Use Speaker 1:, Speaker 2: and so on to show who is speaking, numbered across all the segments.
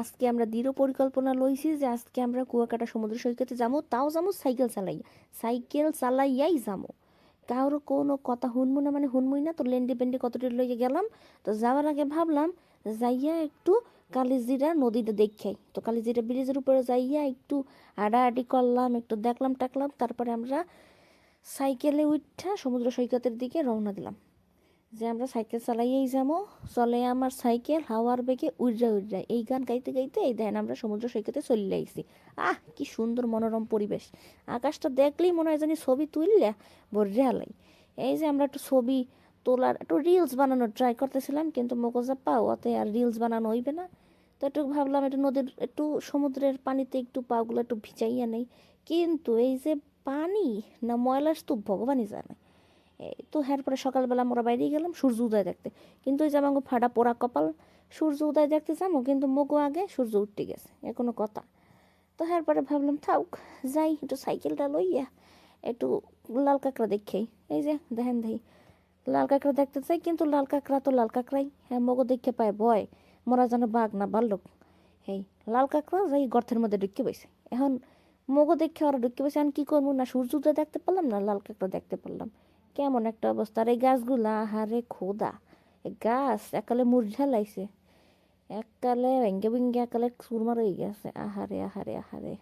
Speaker 1: আজকে আমরা দৃঢ় পরিকল্পনা লইছি যে আজকে আমরা কুয়াকাটা সমুদ্র সৈকতে যাব তাও যাব সাইকেল চালাই সাইকেল চালাইয়াই যাব কারও কোনো কথা শুনব না মানে শুনবই না, তো লেন্ডি বেন্ডি কতটা লইয়ে গেলাম, তো যাওয়ার আগে ভাবলাম যাইয়া একটু কালিজিরা নদীটা দেখাই তো কালিজিরা ব্রিজের উপরে যাইয়া একটু হাঁটাহাঁটি করলাম, একটু দেখলাম, টাকলাম, তারপরে আমরা সাইকেলে উঠা সমুদ্র সৈকতের দিকে রওনা দিলাম। যে আমরা সাইকেল চালাইয়েই যাব চলে আমার সাইকেল হাওয়ার বেগে উড়রা উড়রা এই গান গাইতে গাইতে এই দেন আমরা সমুদ্র সৈকতে চলে আইছি। আহ, কি সুন্দর মনোরম পরিবেশ। আকাশটা দেখলেই মনে হয় জানি ছবি তুললে ভরে হালাই এই যে আমরা একটু ছবি তোলার, একটু রিলস বানানোর ট্রাই করতেছিলাম, কিন্তু মগজা পাও অতে আর রিলস বানানো হইবে না। তো একটু ভাবলাম একটু নদীর, একটু সমুদ্রের পানিতে একটু পাগুলো একটু ভিজাইয়া নেই। কিন্তু এই যে পানি না ময়লার স্তূপ ভগবানই জানে। তো পরে সকালবেলা আমরা বাইরে গেলাম, সূর্য উদয় দেখতে। কিন্তু ওই যে ফাটা পোড়া কপাল, সূর্য উদয় দেখতে যাব কিন্তু মগু আগে সূর্য উঠতে গেছে, এ কোনো কথা। তো পরে ভাবলাম থাক যাই, একটু সাইকেলটা লইয়া একটু লাল কাঁকড়া দেখেই এই যে, দেখেন দেই লাল কাঁকড়া দেখতে চাই, কিন্তু লাল কাঁকড়া তো লাল কাঁকড়াই হ্যাঁ মগো দেখে পায় ভয়, মোরা যেন বাঘ না বাল্যক এই লাল কাঁকড়া যাই গর্তের মধ্যে ঢুকে বসে এখন মগো দেখে ওরা ঢুকে বসে এখন কী করব? না সূর্য উদয় দেখতে পারলাম, না লাল কাঁকড়া দেখতে পারলাম। কেমন একটা অবস্থা? আর এই গাছগুলা হারে খোদা। গাছ একালে মুরঝা লাইছে এককালে ভেঙ্গে ভেঙ্গে একালে চুরমার হয়ে গেছে। আহারে আহারে আহারে।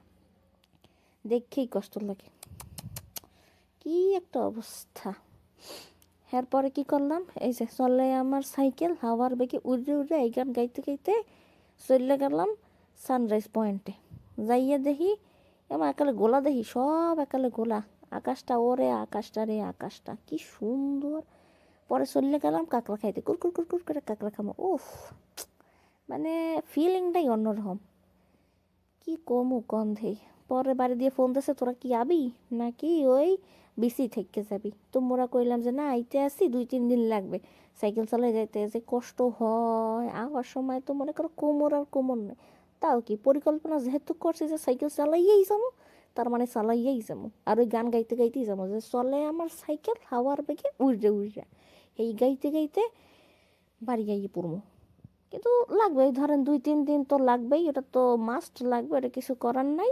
Speaker 1: দেখেই কষ্ট লাগে। কি একটা অবস্থা। এরপরে কি করলাম? এই যে চলে আমার সাইকেল, হাওয়ার বেগে উড়ে উড়ে এই গান গাইতে গাইতে চলে গেলাম সানরাইজ পয়েন্টে। যাইয়া দেখি, এমন একালে গোলা দেখি, সব একালে গোলা। আকাশটা ওরে, আকাশটা রে, আকাশটা। কি সুন্দর। পরে চলে গেলাম কাঁকড়া খাইতে। কুরকুর কুরকুর করে কাঁকড়া খামো। উফ মানে ফিলিংটাই অন্যরকম। কি কমু গন্ধে। পরে বাড়ি দিয়ে ফোন দিছে, তোরা কি আবি? নাকি ওই বিসি থেকে যাবি? তো মোরা কইলাম যে, না, আইতে আসি, দুই, তিন দিন লাগবে। সাইকেল চালাই যাইতে, যে কষ্ট হয়। আবার সময় তো মনে করো কোমর আর কোমর নেই। তাও কি পরিকল্পনা যেহেতু করছি যে সাইকেল চালাইয়েই যাব তার মানে চালাইয়াই যাব আর ওই গান গাইতে গাইতেই যাব যে চলে আমার সাইকেল, হাওয়ার বেগে উড়ে উড়ে। এই গাইতে গাইতে বাড়ি গাইয়ে পড়ব কিন্তু লাগবে ধরেন দুই, তিন দিন তো লাগবেই ওটা তো মাস্ট লাগবে, এটা কিছু করার নাই।